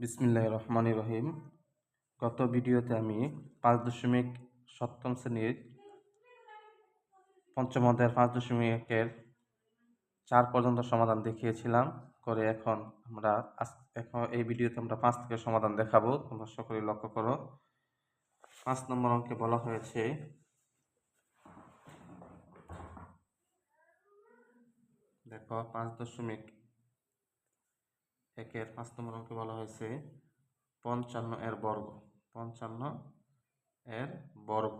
বিসমিল্লাহ রহমান রহিম। গত ভিডিওতে আমি পাঁচ দশমিক সপ্তম শ্রেণির পঞ্চম অধ্যায়ের পাঁচ দশমিক একের চার পর্যন্ত সমাধান দেখিয়েছিলাম। করে এখন আমরা এখন এই ভিডিওতে আমরা পাঁচ থেকে সমাধান দেখাবো। তোমরা সকলে লক্ষ্য করো। পাঁচ নম্বর অঙ্কে বলা হয়েছে, দেখো পাঁচ দশমিক একের পাঁচ নম্বর অঙ্কে বলা হয়েছে পঞ্চান্ন এর বর্গ। পঞ্চান্ন এর বর্গ।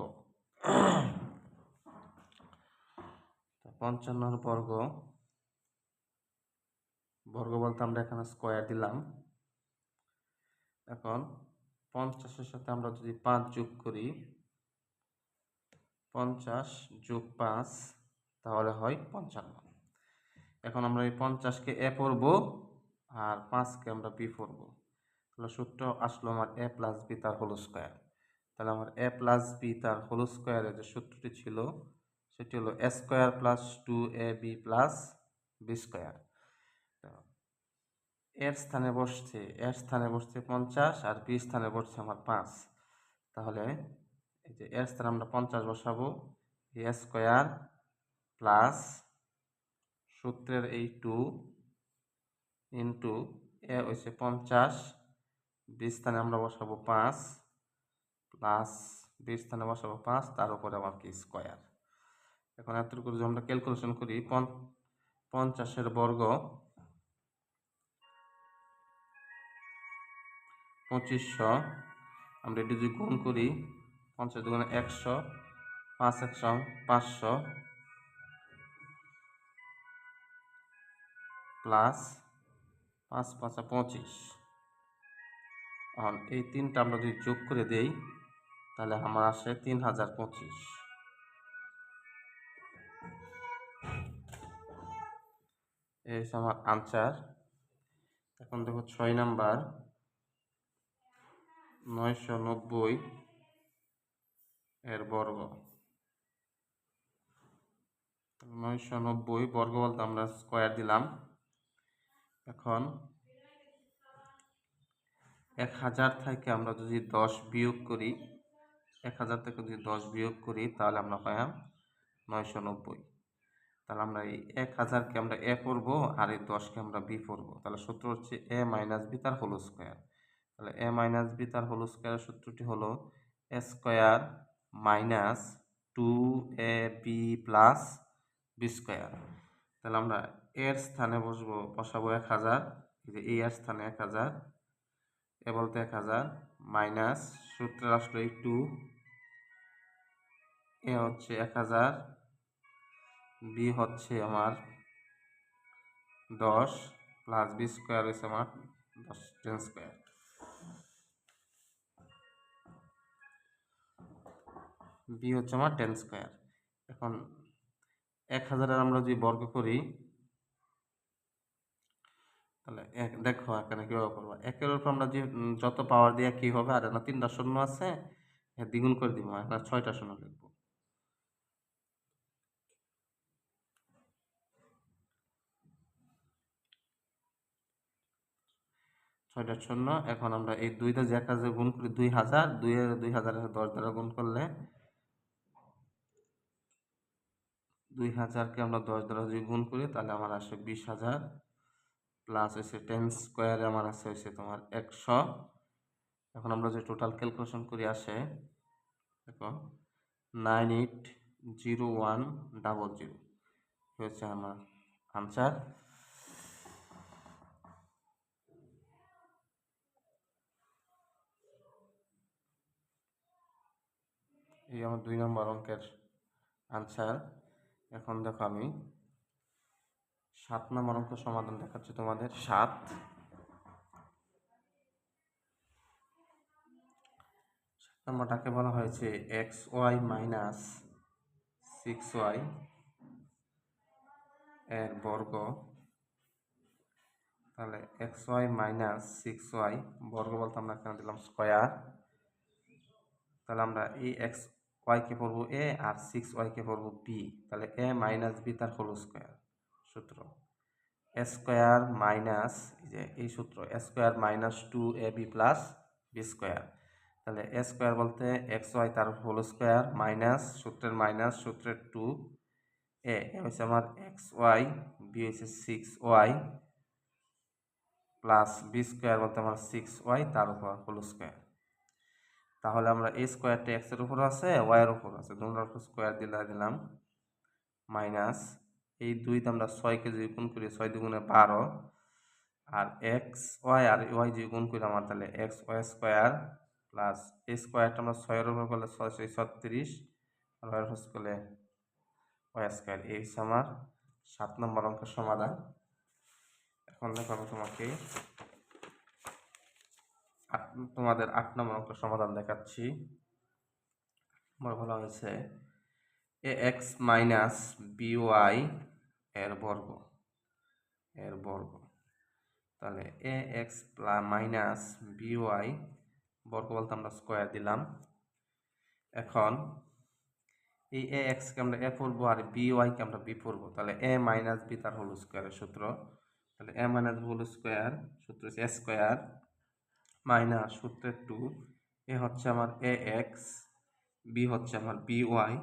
তো পঞ্চান্নর বর্গ বর্গ বলতে আমরা এখানে স্কোয়ার দিলাম। এখন পঞ্চাশের সাথে আমরা যদি পাঁচ যোগ করি, পঞ্চাশ যোগ পাঁচ, তাহলে হয় পঞ্চান্ন। এখন আমরা এই পঞ্চাশকে এ পড়ব আর পাঁচকে আমরা বি পড়ব। তাহলে সূত্র আসলো আমার এ প্লাস বি তার হোল স্কোয়ার তাহলে আমার এ প্লাস বি তার হোল স্কোয়ারের যে সূত্রটি ছিল, সেটি হলো A square plus two A B plus B square এর স্থানে বসছে, এর স্থানে বসছে পঞ্চাশ আর বি স্থানে বসছে আমার পাঁচ। তাহলে এই যে এর স্থানে আমরা পঞ্চাশ বসাবো এ স্কোয়ার প্লাস সূত্রের এই টু ইন্টু এ হয়েছে পঞ্চাশ, বি স্থানে আমরা বসাবো পাঁচ, প্লাস বি স্থানে বসাবো পাঁচ, তার উপরে আবার কি স্কোয়ার? এখন এতটুকু যদি আমরা ক্যালকুলেশন করি পঞ্চ- পঞ্চাশের বর্গ পঁচিশশো, আমরা এটি যদি গুণ করি, পঞ্চাশ দুগুণে একশো, পাঁচ একশো, পাঁচশো, প্লাস পাঁচ পাঁচা পঁচিশ। এখন এই তিনটা আমরা যদি যোগ করে দেই, তাহলে আমার আসে তিন হাজার পঁচিশ। এই হচ্ছে আমার আনসার এখন দেখো ছয় নাম্বার, নয়শো নব্বই এর বর্গ। নয়শো নব্বই বর্গ বলতে আমরা স্কোয়ার দিলাম। এখন এক হাজার থেকে আমরা যদি দশ বিয়োগ করি, এক হাজার থেকে যদি দশ বিয়োগ করি, তাহলে আমরা পাইলাম নয়শো নব্বই। তাহলে আমরা এই এক হাজারকে আমরা এ পড়ব আর এই দশকে আমরা বি পড়ব তাহলে সূত্র হচ্ছে এ মাইনাস বি তার হোল স্কোয়ার। তাহলে এ মাইনাস বি তার হোল স্কোয়ারের সূত্রটি হলো A square minus two A B plus B square. তাহলে আমরা এর স্থানে বসবো, বসাবো এক হাজার, এই এর স্থানে এক হাজার, এ বলতে এক হাজার, মাইনাস সূত্রের আসলো এই টু এ হচ্ছে এক হাজার বি হচ্ছে আমার দশ প্লাস বি স্কোয়ার হচ্ছে আমার দশ টেন স্কোয়ার বি হচ্ছে আমার টেন স্কোয়ার এখন এক হাজারের আমরা যদি বর্গ করি তাহলে এক, দেখো এখানে কীভাবে করব। একের উপর আমরা যে যত পাওয়ার দিয়ে কী হবে, আর না তিনটা শূন্য আছে দ্বিগুণ করে দিব এখানে ছয়টা শূন্য লিখব। ছয়টা শূন্য, এখন আমরা এই দুইটা যে হাজার গুণ করি দুই হাজার দুই দুই হাজারের দশ দ্বারা গুণ করলে দুই হাজারকে আমরা দশ দ্বারা যদি গুণ করি, তাহলে আমার আসে বিশ হাজার। প্লাস হচ্ছে টেন স্কোয়ারে আমার আছে হচ্ছে তোমার একশো। এখন আমরা যে টোটাল ক্যালকুলেশন করি আসে, দেখো nine eight zero one double zero হচ্ছে আমার আনসার এই আমার দুই নম্বর অঙ্কের আনসার এখন দেখো আমি সাত নম্বর অঙ্ক সমাধান দেখাচ্ছি তোমাদের। সাত। সাত নম্বরটাকে বলা হয়েছে X Y minus six Y এর বর্গ। তাহলে X Y minus six Y বর্গ বলতে আমরা কেন দিলাম স্কোয়ার। তাহলে আমরা এই এক্স ওয়াইকে পড়ব এ আর সিক্স ওয়াইকে পড়ব বি। তাহলে এ মাইনাস বি তার হোল স্কোয়ার। সূত্র। স্কোয়ার মাইনাস যে এই সূত্র, square minus two A B plus B square. তাহলে এ স্কোয়ার বলতে এক্স ওয়াই তার হোল স্কোয়ার মাইনাস সূত্রের মাইনাস সূত্রের টু এ। হচ্ছে আমার এক্স ওয়াই, বি হচ্ছে six Y plus B square বলতে আমার সিক্স ওয়াই তার উপর হোল স্কোয়ার। তাহলে আমরা এই স্কোয়ারটা এক্সের উপর আছে, ওয়াইয়ের উপর আছে। দুটার স্কোয়ার দিলে দিলাম মাইনাস এই দুইতে আমরা ছয়কে যদি গুণ করি, ছয় দুগুণে বারো, আর এক্স ওয়াই আর ওয়াই যদি গুণ করি আমার তাহলে এক্স ওয়াই স্কোয়ার প্লাস এই স্কোয়ারটা আমরা ছয়ের উপর করলে ছয় ছয়, ছত্রিশ, আর উপর করলে ওয়াই স্কোয়ার এই হচ্ছে আমার সাত নম্বর অঙ্কের সমাধান। এখন দেখো আমি তোমাকে তোমাদের আট নম্বর অঙ্কের সমাধান দেখাচ্ছি। আমার বলা হয়েছে এ এক্স মাইনাস বিওয়াই এর বর্গ এর বর্গ। তাহলে এ এক্স মাইনাস বিওয়াই বর্গ বলতে আমরা স্কোয়ার দিলাম। এখন এই এ এক্সকে আমরা এ পড়ব আর বি ওয়াইকে আমরা বি পড়ব। তাহলে এ মাইনাস বি তার হোল স্কোয়ারের সূত্র। তাহলে এ মাইনাস হোল স্কোয়ার সূত্র হচ্ছে এ স্কোয়ার মাইনাস সূত্রের টু এ হচ্ছে আমার এ এক্স বি হচ্ছে আমার B Y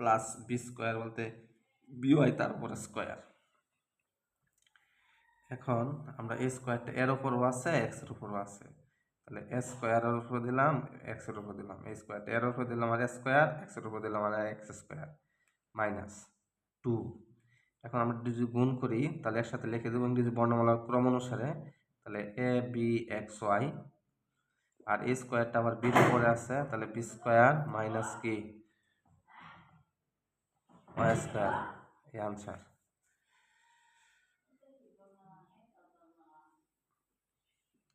plus B square বলতে বি ওয়াই তার উপরে স্কোয়ার। এখন আমরা এই স্কোয়ারটা এর উপরও আছে এক্সের উপরও আছে। তাহলে এ স্কোয়ারের উপর দিলাম এক্সের উপর দিলাম। এই স্কোয়ারটা এর উপর দিলাম আর স্কোয়ার এক্সের উপর দিলাম আর এক্স স্কোয়ার মাইনাস টু। এখন আমরা যদি গুণ করি, তাহলে একসাথে লিখে দেবো ইংরেজি বর্ণমালার ক্রম অনুসারে, তাহলে এ বি এক্স ওয়াই আর এ স্কোয়ারটা আবার বির উপরে আছে, তাহলে বি স্কোয়ার মাইনাস কি ওয়াই স্কোয়ার। এই আনসার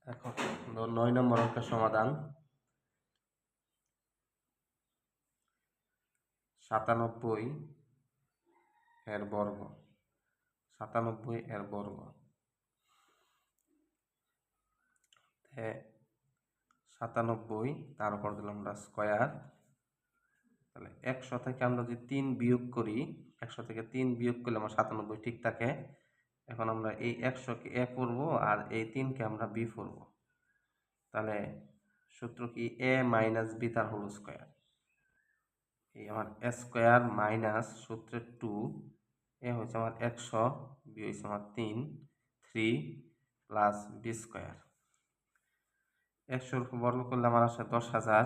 এখন নয় নম্বর অঙ্কের সমাধান সাতানব্বই এর বর্গ সাতানব্বই এর বর্গ সাতানব্বই তার উপর দিলাম আমরা স্কোয়ার তাহলে একশো থেকে আমরা যদি তিন বিয়োগ করি, একশো থেকে তিন বিয়োগ করলে আমার সাতানব্বই ঠিক থাকে। এখন আমরা এই একশোকে এ করব আর এই তিনকে আমরা বি করব। তাহলে সূত্র কি? এ মাইনাস বি তার হোল স্কোয়ার। এই আমার এ স্কোয়ার মাইনাস সূত্রের টু, এ হচ্ছে আমার একশো, বি হচ্ছে আমার তিন, থ্রি প্লাস বি স্কোয়ার। একশোর বর্গ করলে আমার আসে দশ হাজার।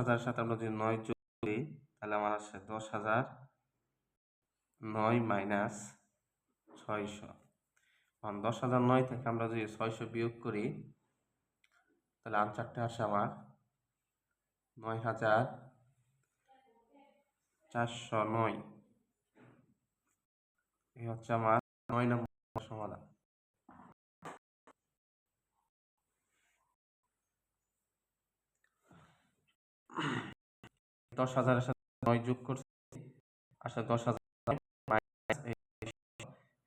হাজার সাথে আমরা যদি নয় যোগ করি, তাহলে আমার আসছে দশ হাজার নয় মাইনাস ছয়শো। এখন দশ হাজার নয় থেকে আমরা যদি ছয়শো বিয়োগ করি, তাহলে আনসারটা আসে আমার নয় হাজার চারশো নয়। এই হচ্ছে আমার নয় নম্বর সমাধান। দশ হাজারের সাথে নয় যোগ করছি। আসলে দশ হাজার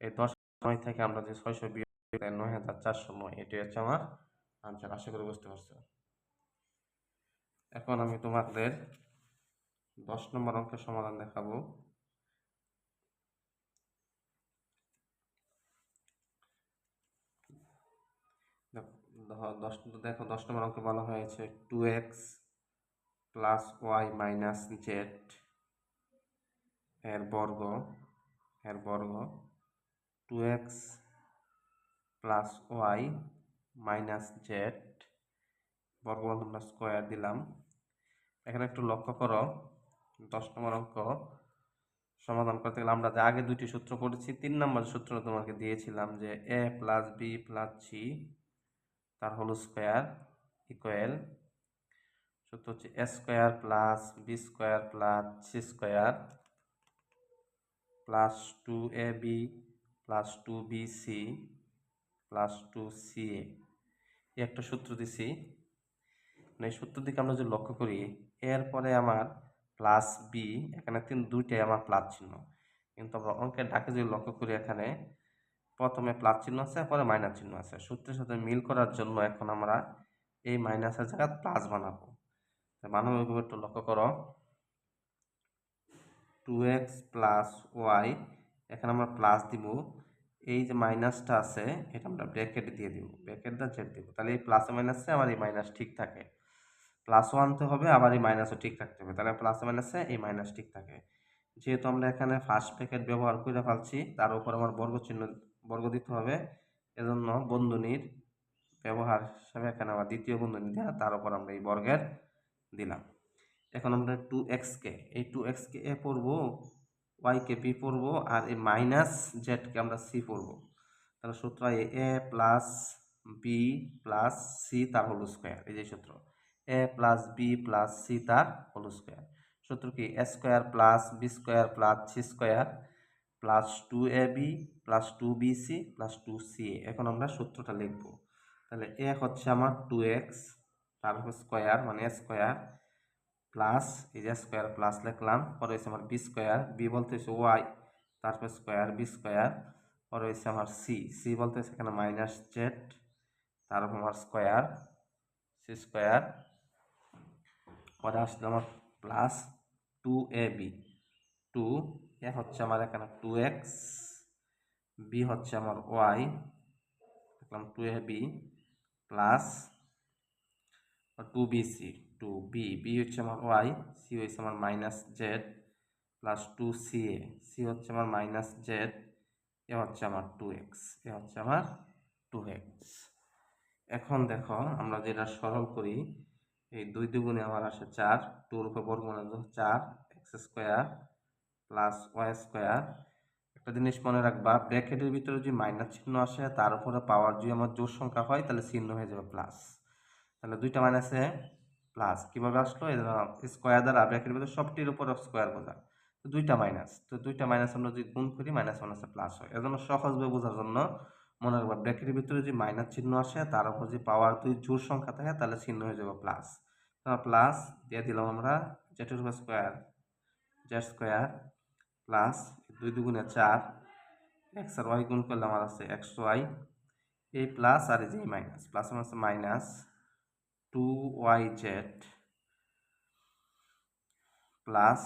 এই দশ নয় থেকে আমরা যে ছয়শো বিয়োগ নয় হাজার চারশো নয়। এটি হচ্ছে আমার আনসার। আশা করি বুঝতে পারছ। এখন আমি তোমাদের দশ নম্বর অঙ্কের সমাধান দেখাবো। দশ, দেখো, দশ নম্বর অঙ্কে বলা হয়েছে two X plus Y minus Z এর বর্গ এর বর্গ two X plus Y minus Z বর্গ আমরা স্কোয়ার দিলাম। এখানে একটু লক্ষ্য করো, দশ নম্বর অঙ্ক সমাধান করতে গেলে আমরা যে আগে দুটি সূত্র পড়েছি, তিন নম্বর সূত্র তোমাকে দিয়েছিলাম যে A plus B plus C তার হলো স্কোয়ার ইকুয়াল সূত্র হচ্ছে A square plus B square plus C square plus two A B plus two B C plus two C A একটা সূত্র দিছি। মানে এই সূত্র দিকে আমরা যদি লক্ষ্য করি এরপরে আমার প্লাস বি এখানে তিন, দুইটাই আমার প্লাস চিহ্ন। কিন্তু আমরা অঙ্কের ডাকে যদি লক্ষ্য করি এখানে, প্রথমে প্লাস চিহ্ন আছে পরে মাইনাস চিহ্ন আছে। সূত্রের সাথে মিল করার জন্য এখন আমরা এই মাইনাসের জায়গায় প্লাস বানাবো। বানাবো একটু লক্ষ্য করো টু এক্স প্লাস ওয়াই এখানে আমরা প্লাস দিব এই যে মাইনাসটা আছে এটা আমরা ব্র্যাকেট দিয়ে দিব ব্র্যাকেটটা জেড দিব তাহলে এই প্লাসে মাইনাসে আমার এই মাইনাস ঠিক থাকে। প্লাসও আনতে হবে, আবার এই মাইনাসও ঠিক থাকতে হবে। তাহলে প্লাসে মাইনাসে এই মাইনাস ঠিক থাকে। যেহেতু আমরা এখানে ফার্স্ট প্যাকেট ব্যবহার করে ফেলছি, তার উপর আমার বর্গ চিহ্ন বর্গ দিতে হবে। এজন্য বন্ধনীর ব্যবহার হিসাবে এখানে আমার দ্বিতীয় বন্ধনী দেওয়া তার উপর আমরা এই বর্গের দিলাম। এখন আমরা টু এক্সকে এই টু এক্সকে এ পড়ব ওয়াইকে বি পড়ব, আর এই মাইনাস জেডকে আমরা সি পড়ব। তাহলে সূত্র A plus B plus C তার হোল স্কোয়ার এই যে সূত্র। A plus B plus C তার হোল স্কোয়ার সূত্র কি? A square plus B square plus C square plus two A B plus two B C plus two C এখন আমরা সূত্রটা লিখব। তাহলে এ হচ্ছে আমার টু এক্স তার স্কোয়ার মানে স্কোয়ার প্লাস এই যে স্কোয়ার প্লাস লিখলাম, পরে হয়েছে আমার বি স্কোয়ার বি বলতে হচ্ছে ওয়াই তারপর স্কোয়ার বি স্কোয়ার পরে হয়েছে আমার সি সি বলতে হচ্ছে এখানে মাইনাস জেড তারপর আমার স্কোয়ার সি স্কোয়ার পরে আসলে আমার plus two A B two A হচ্ছে আমার এখানে টু এক্স বি হচ্ছে আমার ওয়াই দেখলাম two A B plus two B C, two B B হচ্ছে আমার ওয়াই, সি হচ্ছে আমার minus Z plus two C A, C হচ্ছে আমার মাইনাস জেড, এ হচ্ছে আমার টু এক্স, এ হচ্ছে আমার টু এক্স। এখন দেখো আমরা যেটা সরল করি, এই দুই দুগুণে আমার আসে চার, টুর উপর বর্গমূল চার, X square plus Y square. একটা জিনিস মনে রাখবা, ব্র্যাকেটের ভিতরে যদি মাইনাস চিহ্ন আসে, তার উপরে পাওয়ার যদি আমার জোর সংখ্যা হয়, তাহলে চিহ্ন হয়ে যাবে প্লাস। তাহলে দুইটা মাইনাসে প্লাস কীভাবে আসলো? এই স্কোয়ার দ্বারা ব্র্যাকেটের ভিতরে সবটির উপর স্কোয়ার বোঝা তো দুইটা মাইনাস তো দুইটা মাইনাস আমরা যদি গুণ করি মাইনাস মাইনাসে প্লাস হয়। এজন্য সহজভাবে বোঝার জন্য মনে রাখবা ব্র্যাকেটের ভিতরে যদি মাইনাস চিহ্ন আসে, তার উপর যদি পাওয়ার দুই জোর সংখ্যা থাকে, তাহলে চিহ্ন হয়ে যাবে প্লাস প্লাস দিয়ে দিলাম আমরা জেটের উপর স্কোয়ার জেড স্কোয়ার প্লাস দুই দুগুণে চার। এক্স আর ওয়াই গুণ করলে আমার আছে এক্স ওয়াই এই প্লাস আর এই যে মাইনাস প্লাস আমার আছে minus two Y Z plus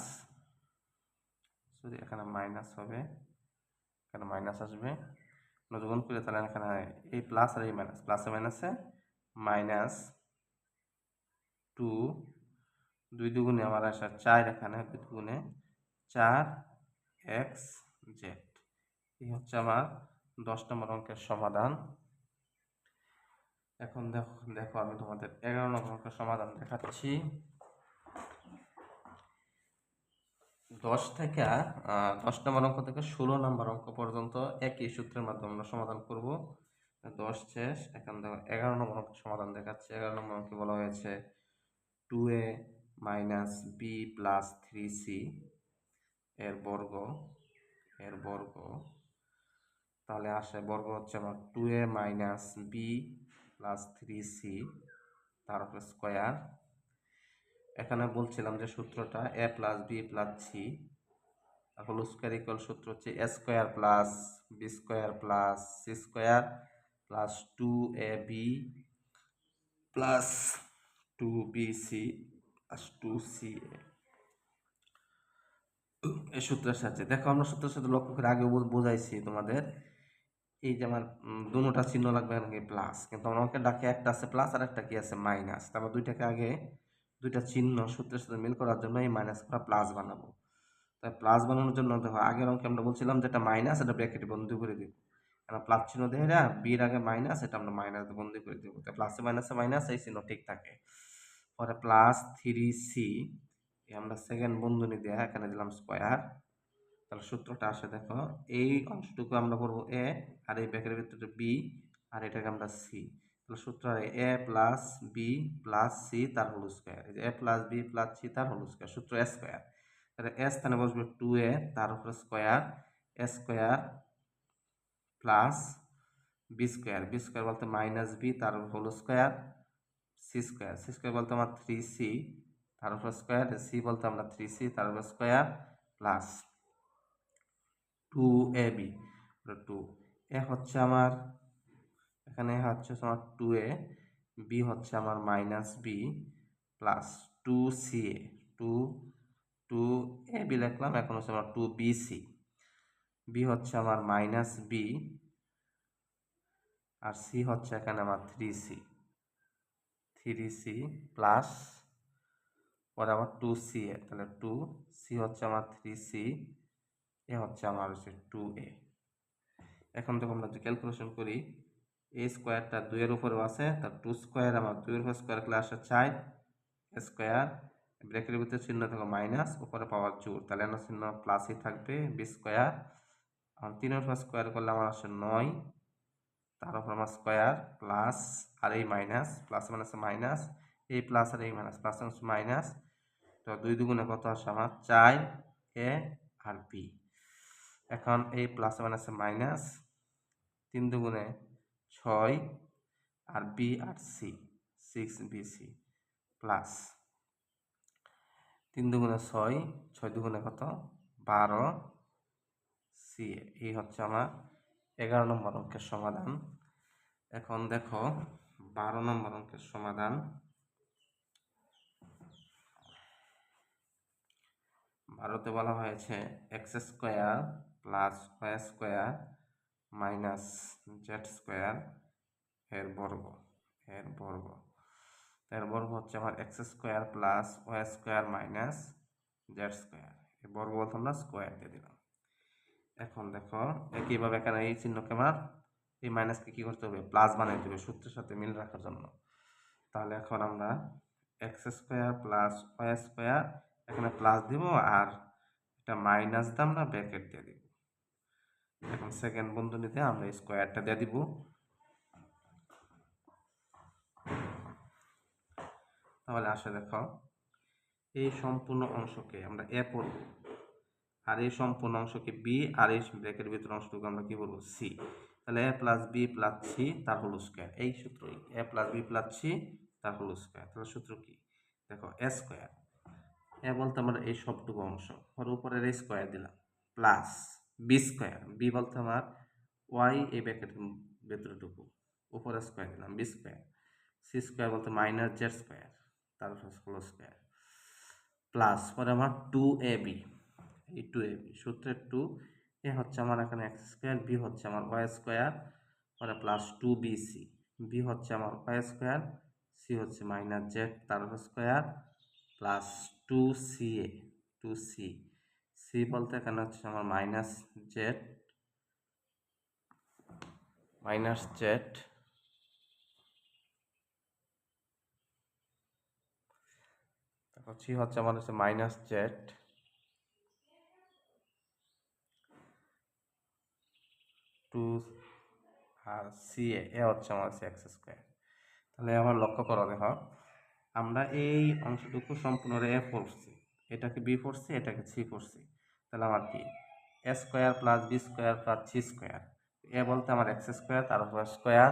sorry এখানে মাইনাস হবে, এখানে মাইনাস আসবে। যখন করে তাহলে এখানে এই প্লাস আর এই মাইনাস প্লাসে মাইনাসে মাইনাস টু দুই দুগুণে আমার আসা চার এখানে, দুই দুগুণে চার এক্স জেড এই হচ্ছে আমার দশ নম্বর অঙ্কের সমাধান। এখন দেখো দেখো আমি তোমাদের এগারো নম্বর অঙ্কের সমাধান দেখাচ্ছি। দশ থেকে দশ নম্বর অঙ্ক থেকে ষোলো নম্বর অঙ্ক পর্যন্ত একই সূত্রের মাধ্যমে আমরা সমাধান করব। দশ শেষ, এখন দেখো এগারো নম্বর অঙ্ক সমাধান দেখাচ্ছি। এগারো নম্বর অঙ্কে বলা হয়েছে two A minus B plus three C এর বর্গ এর বর্গ। তাহলে আসে, বর্গ হচ্ছে আমার two A minus B plus three C তারপরে স্কোয়ার এখানে বলছিলাম যে সূত্রটা A plus B plus C whole square equal সূত্র হচ্ছে A square plus B square plus C square plus two A B plus two B C plus two C A এই সূত্রের সাথে দেখো আমরা সূত্রের সাথে লক্ষ্য করে আগে বোঝাইছি তোমাদের। এই যে আমার দুটা চিহ্ন লাগবে নাকি প্লাস কিন্তু আমাকে ডাকে একটা আছে প্লাস আর একটা কি আছে মাইনাস তারপর দুইটাকে আগে দুইটা চিহ্ন সূত্রের সাথে মিল করার জন্য এই মাইনাস করা প্লাস বানাবো। তাই প্লাস বানানোর জন্য দেখো, আগের অঙ্কে আমরা বলছিলাম যেটা মাইনাস এটা ব্র্যাকেটে বন্ধু করে দিব কারণ প্লাস চিহ্ন দেখে না বির আগে মাইনাস এটা আমরা মাইনাস বন্ধু করে দিব। তাই প্লাসে মাইনাসে মাইনাস এই চিহ্ন ঠিক থাকে। পরে প্লাস থ্রি সি আমরা সেকেন্ড বন্ধনী দেয়া এখানে দিলাম স্কোয়ার তাহলে সূত্রটা আসে দেখো, এই অংশটুকু আমরা করব এ আর এই ব্যাকের ভিতরে বি আর এটাকে আমরা সি। তাহলে সূত্র A plus B plus C তার হোল স্কোয়ার। এই যে A plus B plus C তার হোল স্কোয়ার, সূত্র এ স্কোয়ার। তাহলে এ স্থানে বসবে টু এ তার উপরে square, A square plus B square. B square বলতে মাইনাস বি তার whole square, C square. C square বলতে আমার থ্রি সি, তার উপর স্কোয়ার। সি বলতে আমরা থ্রি সি, তার উপর square plus two A B two A হচ্ছে আমার, এখানে হচ্ছে আমার টু এ বি হচ্ছে আমার minus B plus two C A two two A B লিখলাম, এখন হচ্ছে আমার টু বি সি বি হচ্ছে আমার মাইনাস বি আর সি হচ্ছে এখানে আমার three C three C plus পরে আবার টু সি এ তাহলে টু সি হচ্ছে আমার থ্রি সি এ হচ্ছে আমার হচ্ছে টু এ এখন যখন আমরা যে ক্যালকুলেশন করি এ স্কোয়ারটা দুইয়ের উপরেও আছে, তার টু স্কোয়ার আমার দুইয়ের উপর স্কোয়ার করলে আসে চার স্কোয়ার ব্রেকের ভিতরে চিহ্ন থাকবে মাইনাস উপরে পাওয়ার জোর তাহলে আমার চিহ্ন প্লাসই থাকবে বি স্কোয়ার আর তিনের উপর স্কোয়ার করলে আমার আসে নয়, তার উপর আমার স্কোয়ার প্লাস আর এই মাইনাস প্লাস মাইনাস মাইনাস এই প্লাস আর এই মাইনাস প্লাস মাইনাস তো দুই দুগুণে কত আসে আমার? চার এ আর বি এখন এই প্লাস মাইনাসে মাইনাস তিন দুগুণে ছয় আর বি আর C six B C plus তিন দুগুণে ছয় ছয় দুগুণে কত? বারো। সি এই হচ্ছে আমার এগারো নম্বর অঙ্কের সমাধান। এখন দেখো, বারো নম্বর অঙ্কের সমাধান। বারোতে বলা হয়েছে X square plus Y square minus Z square এর বর্গ এর বর্গ। এর বর্গ হচ্ছে আমার X square plus Y square minus Z square এই বর্গ বলতে আমরা স্কোয়ার দিয়ে দিলাম। এখন দেখো একইভাবে এখানে এই চিহ্নকে আমার, এই মাইনাসকে কী করতে হবে? প্লাস বানাইতে হবে সূত্রের সাথে মিল রাখার জন্য। তাহলে এখন আমরা x square plus y square এখানে প্লাস দিব আর এটা মাইনাস দিয়ে আমরা ব্র্যাকেট দিয়ে দিব। এখন সেকেন্ড বন্ধনীতে আমরা স্কোয়ারটা দিয়ে দিব। তাহলে আসে দেখো, এই সম্পূর্ণ অংশকে আমরা এ পড়ব। আর এই সম্পূর্ণ অংশকে বি আর এই ব্র্যাকেটের ভিতর অংশটুকু আমরা কি বলব? সি তাহলে a plus b plus c তার হলো স্কোয়ার এই সূত্রই। A plus b plus c তার হলো স্কোয়ার তাহলে সূত্র কি? দেখো এ স্কোয়ার এ বলতে আমরা এই সবটুকু অংশ। ওর উপরের স্কোয়ার দিলাম। প্লাস বি স্কোয়ার বি বলতে আমার ওয়াই এই ব্র্যাকেটের ভেতরেটুকু উপরে স্কোয়ার দিলাম বি স্কোয়ার সি স্কোয়ার বলতে মাইনাস জেড স্কোয়ার তারপর হলো স্কোয়ার প্লাস পরে আমার টু এ বি এই টু এ বি সূত্রের টু এ হচ্ছে আমার এখানে এক্স স্কোয়ার বি হচ্ছে আমার ওয়াই স্কোয়ার পরে plus two b c b হচ্ছে আমার ওয়াই স্কোয়ার সি হচ্ছে মাইনাস জেড তার square plus two c a two c c বলতে এখানে হচ্ছে আমার মাইনাস জেড মাইনাস জেড তারপর সি হচ্ছে আমার হচ্ছে মাইনাস জেড টু আর সি এ হচ্ছে আমার হচ্ছে এক্স স্কোয়ার তাহলে আবার লক্ষ্য করো দেখো, আমরা এই অংশটুকু সম্পূর্ণ এ পড়ছি এটাকে বি পড়ছি এটাকে সি পড়ছি আমার কি a square plus b square plus c square. A বলতে আমার এক্স স্কোয়ার, তার উপর স্কোয়ার।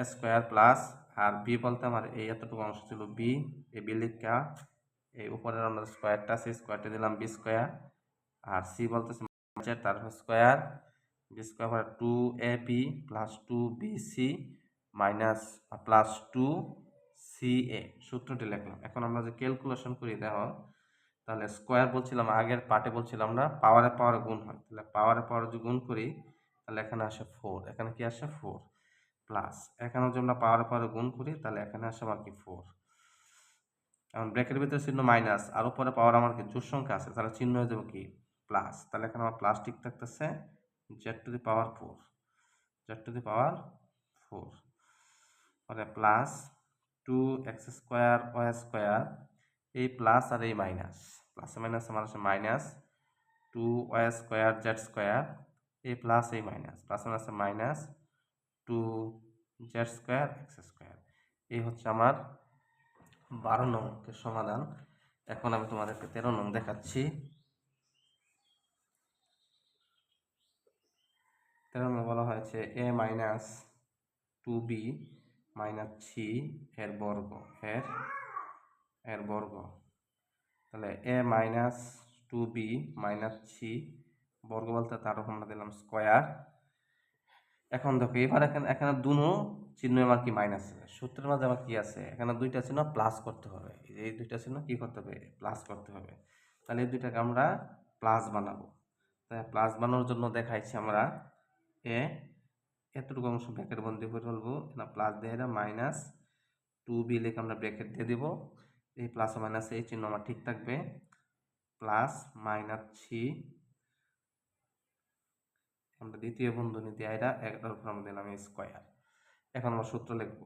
এ স্কোয়ার প্লাস আর বি বলতে আমার এই এতটুকু অংশ ছিল বি, এই বি লিখা এই উপরের আমরা স্কোয়ারটা সেই স্কোয়ারটা দিলাম বি স্কোয়ার। আর সি বলতেছে তার square. B square two a b plus two b c minus, plus two c a. সূত্রটি লিখলাম। এখন আমরা যে ক্যালকুলেশন করি, দেখো। তাহলে স্কোয়ার বলছিলাম, আগের পার্টে বলছিলাম আমরা পাওয়ারে পাওয়ারে গুণ হয়। তাহলে পাওয়ারে পাওয়ারে যদি গুণ করি, তাহলে এখানে আসে ফোর এখানে কি আসে ফোর প্লাস এখানে যদি আমরা পাওয়ারে পাওয়ারে গুণ করি, তাহলে এখানে আসে আমার কি ফোর এখন ব্রেকের ভিতরে চিহ্ন মাইনাস আর উপরে পাওয়ার আমার কি? জোর সংখ্যা আছে, তাহলে চিহ্ন হয়ে যাবে কি? প্লাস তাহলে এখানে আমার প্লাস ঠিক থাকতেছে z to the power four z to the power four পরে plus two x square y square এই প্লাস আর এই মাইনাস প্লাস মাইনাস আমার আছে minus two y square z square এই প্লাস এই minus plus minus minus two z square x square এই হচ্ছে আমার বারো নং অঙ্কের সমাধান। এখন আমি তোমাদেরকে তেরো নং দেখাচ্ছি। তেরো নং বলা হয়েছে a minus two b minus three এর বর্গ। এর এর বর্গ। তাহলে a minus two b minus c বর্গ বলতে তার আমরা দিলাম স্কোয়ার এখন দেখো, এবার এখানে এখানে দুনো চিহ্ন আমার কি মাইনাস আছে সূত্রের মাঝে আমার কি আছে? এখানে দুইটা চিহ্ন প্লাস করতে হবে। এই দুইটা চিহ্ন কি করতে হবে? প্লাস করতে হবে। তাহলে এই দুইটাকে আমরা প্লাস বানাবো। তাই প্লাস বানানোর জন্য দেখাইছি আমরা এ এতটুকু অংশ ব্র্যাকেট বন্দি করে ফেলব। না প্লাস দিয়ে মাইনাস টু বি লিখে আমরা ব্র্যাকেট দিয়ে দিব। এই প্লাস মাইনাস এই চিহ্ন আমার ঠিক থাকবে। প্লাস মাইনাস থ্রি আমরা দ্বিতীয় বন্ধনী দিয়ে এটা একটার উপর আমরা দিলাম স্কোয়ার এখন আমরা সূত্র লিখব।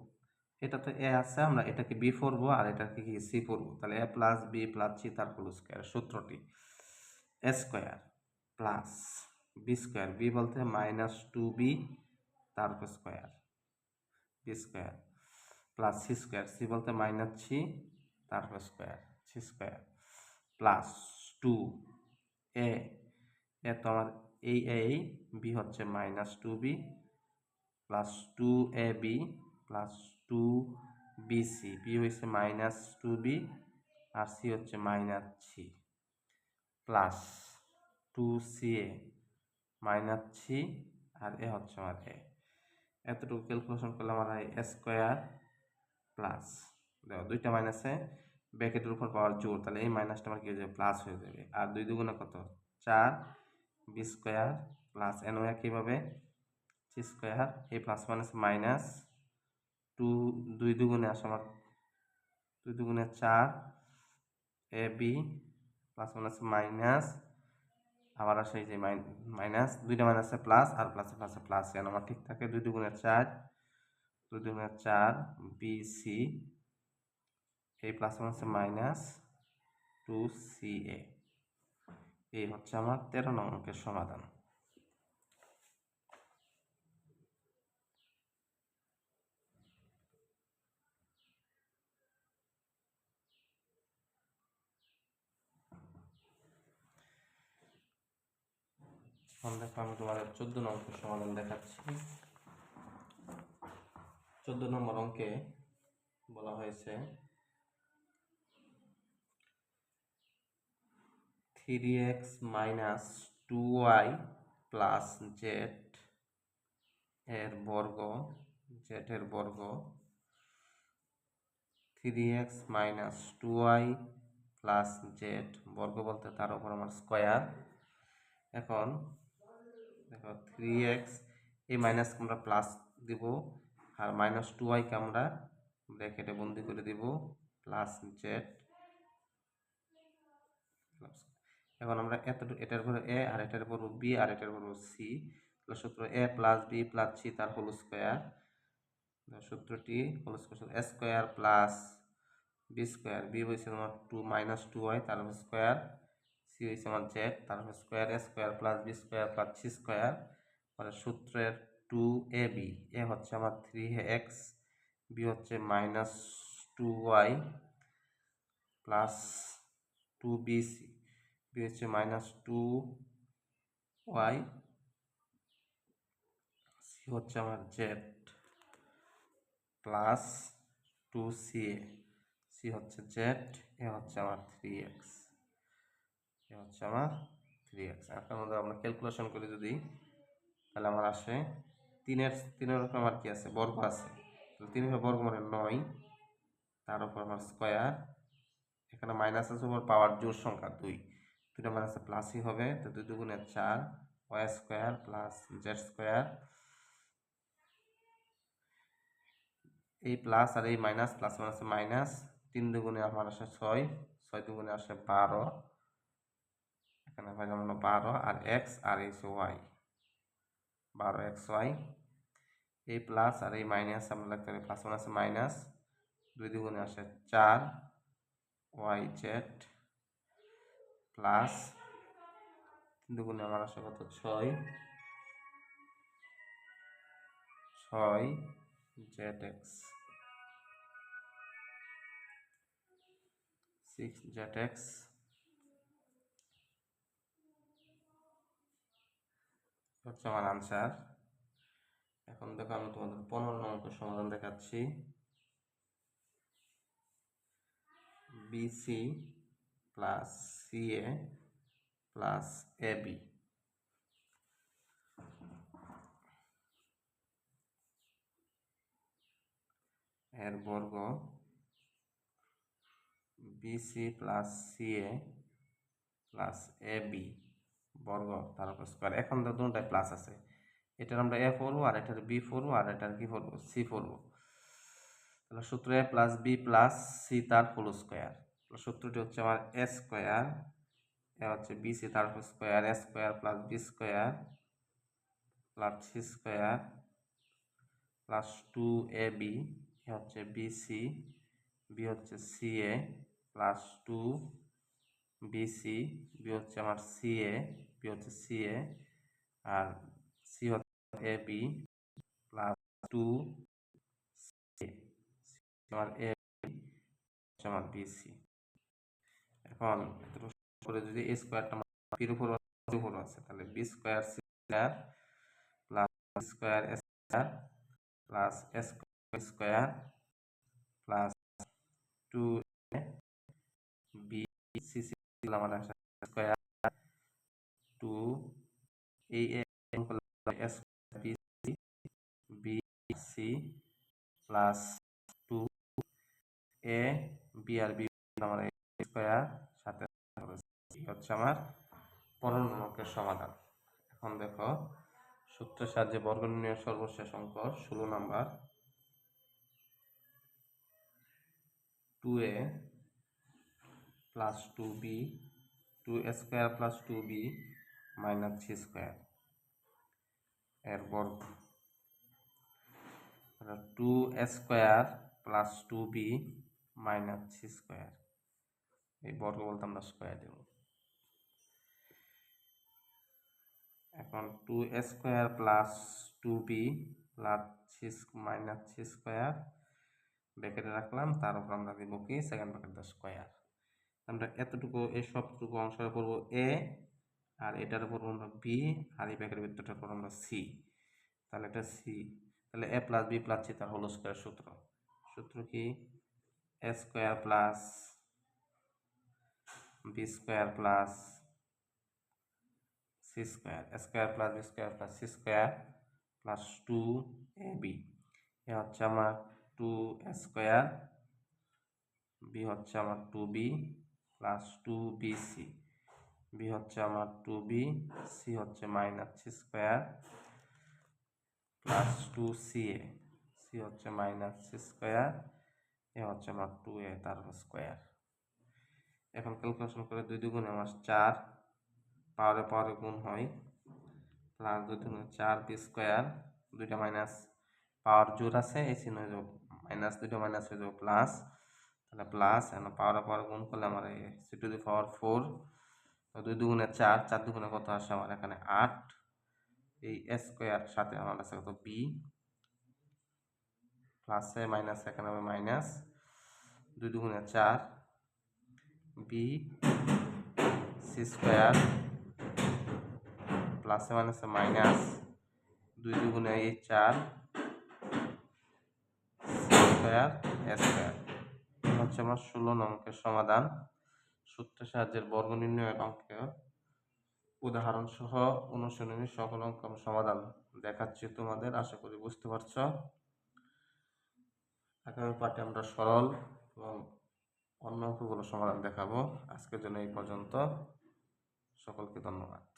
এটা তো এ আছে, আমরা এটাকে বি পড়ব আর এটাকে কি সি পড়ব। তাহলে A plus B plus C তার স্কোয়ার সূত্রটি। A square plus B square B বলতে মাইনাস টু বি তার square B square plus C square C বলতে মাইনাস থ্রি তার square C square, plus two A A তো আমার এই এই, বি হচ্ছে minus two B, plus two A B, plus two B C, B হচ্ছে minus two B, আর C হচ্ছে minus three, plus two c a, minus three, R a হচ্ছে আমার এ। এতটুকু ক্যালকুলেশন করলে আমার হয় স্কোয়ার প্লাস, দেখো দুইটা মাইনাসে ব্যাকেটের উপর পাওয়ার জোর তাহলে এই মাইনাসটা আমার কি হয়ে যাবে? প্লাস হয়ে যাবে। আর দুই দুগুণে কত? চার বি স্কোয়ার প্লাস এন একইভাবে সি স্কোয়ার এই প্লাস মাইনাস মাইনাস টু দুই দুগুণে আসে আমার, দুই দুগুণে চার a b plus minus minus আবার আসে যে মাইনাস দুইটা মাইনাসে প্লাস আর প্লাসে প্লাসে প্লাস এন আমার ঠিক থাকে দুই দুগুণে চার, দুই দুগুণে চার বি সি এই প্লাস ওয়ান হচ্ছে মাইনাস টু সি এ এই হচ্ছে আমার তেরো নং অঙ্কের সমাধান। এখন দেখো আমি তোমাদের চোদ্দ নম্বর সমাধান দেখাচ্ছি। চোদ্দ নম্বর অঙ্কে বলা হয়েছে three x minus two y plus z এর বর্গ জেড এর বর্গ three x minus two y plus z বর্গ বলতে তার উপর আমার স্কোয়ার এখন, দেখো থ্রি এক্স এই মাইনাস আমরা প্লাস দিব, আর মাইনাস টু ওয়াইকে আমরা ব্র্যাকেটে বন্দি করে দিব প্লাস জেড এখন আমরা এত এটার উপর এ আর এটার উপর বি আর এটার উপর সি সূত্র a plus b plus c তার হোল স্কোয়ার সূত্রটি whole square a square plus b square b হয়েছে তোমার টু মাইনাস টু ওয়াই তার স্কোয়ার সি হয়েছে আমার জেড তার square a square plus b square plus c square পরে সূত্রের টু এ বি এ হচ্ছে আমার থ্রি এক্স বি হচ্ছে minus two y plus two b c b হচ্ছে মাইনাস টু ওয়াই সি হচ্ছে আমার z plus two c a c হচ্ছে z a হচ্ছে আমার থ্রি এক্স এ হচ্ছে আমার থ্রি এক্স এখন মধ্যে আমরা ক্যালকুলেশন করি যদি, তাহলে আমার আসে তিনের তিনের উপর আমার কি আছে? বর্গ আছে। তিনের বর্গ মানে নয়, তার উপর আমার স্কোয়ার এখানে মাইনাস আছে উপর পাওয়ার জোর সংখ্যা দুই। দুটো মাইনাসে প্লাসই হবে, তো দুই দুগুণে চার y square plus z square এই প্লাস আর এই মাইনাস প্লাস মাইনাসে মাইনাস তিন দুগুণে আমার আসে ছয় ছয় দুগুণে আসে বারো, এখানে হয় যেমন বারো, আর এক্স আর এই ওয়াই বারো এক্স ওয়াই এই প্লাস আর এই মাইনাস আমরা লিখতে পারি প্লাস মাইনাসে মাইনাস দুই দুগুণে আসে চার ওয়াই জেড প্লাস দুগুণে আমার আসে কত? ছয়। ছয় z x six z x হচ্ছে আমার আনসার এখন দেখো আমি তোমাদের পনেরো নম্বর সমাধান দেখাচ্ছি। Bc plus ca plus ab এর বর্গ bc plus ca plus a b বর্গ তারপর স্কোয়ার এখন তো দুটাই প্লাস আছে। এটার আমরা এ পড়ব আর এটার বি পড়ব আর এটার কি পড়ব সি পড়ব তাহলে সূত্র a plus b plus c তার হোল স্কোয়ার সূত্রটি হচ্ছে আমার এ স্কোয়ার, এ হচ্ছে বি সি তার square a square plus b square, plus c square, plus two a b, a হচ্ছে বিসি বি হচ্ছে c a, plus two bc b হচ্ছে আমার সি এ, বি হচ্ছে সি এ, আর C হচ্ছে a b, plus two c আমার a আমার BC করে যদি এ স্কোয়ারটা বির উপর উপর আছে, তাহলে b square c square plus square s square plus s square plus two b c c আমাদের স্কোয়ার টু এই s b b c plus two a b R b সাথে হচ্ছে আমার পনেরো নম্বরের সমাধান। এখন দেখো সূত্রের সাহায্যে বর্গনির্ণয় সর্বশেষ অঙ্ক ষোলো number. Two a plus two b two square plus two b minus three square এর বর্গ। Two square plus two b minus three square এই বর্গ বলতে আমরা স্কোয়ার দেব। এখন two square plus two b plus minus three square ব্যাকেটে রাখলাম, তার উপর আমরা দিব কি? সেকেন্ড ব্যাকেট দ্য স্কোয়ার আমরা এতটুকু, এই সবটুকু অংশের করব এ আর এটার উপর আমরা বি আর এই ব্যাকের ভিতরটার উপর আমরা সি তাহলে এটা সি তাহলে a plus b plus c তার হোল স্কোয়ার সূত্র। সূত্র কি? A square plus b square plus c square square plus b square plus c square plus two a b. A হচ্ছে আমার টু স্কোয়ার, বি হচ্ছে আমার two b plus two b c. B হচ্ছে আমার two B, c হচ্ছে minus c square plus two c a. C হচ্ছে minus c square, a হচ্ছে আমার টু এ তার স্কোয়ার। এখন ক্যালকুলেশন করে দুই দুগুণে আমার চার পাওয়ারে পাওয়ারে গুণ হয় প্লাস দুই দুগুণে চার বি স্কোয়ার দুইটা মাইনাস পাওয়ার জোর আছে, এই চিহ্ন যাবে মাইনাস দুইটা মাইনাস হয়ে যাবে প্লাস তাহলে প্লাস এখন পাওয়ারে পাওয়ার গুণ করলে আমার এই c to the power four দুই দুগুণে চার চার দুগুণে কত আসে আমার এখানে আট, এই স্কোয়ার সাথে আমার আছে কত বি প্লাসে মাইনাস এখানে হবে মাইনাস দুই দুগুণে চার বি সি স্কোয়ার প্লাসে মাইনাসে মাইনাস দুই দুগুণে এই চার স্কোয়ার স্কোয়ার। হচ্ছে আমার ষোলো অঙ্কের সমাধান। সূত্রের সাহায্যের বর্গ নির্ণয়ের অঙ্ক উদাহরণ সহ অনুশীলনী সকল অঙ্ক সমাধান দেখাচ্ছি তোমাদের, আশা করি বুঝতে পারছ। আগামী পাঠে আমরা সরল এবং অন্য অঙ্কগুলো সমাধান দেখাবো। আজকের জন্য এই পর্যন্ত। সকলকে ধন্যবাদ।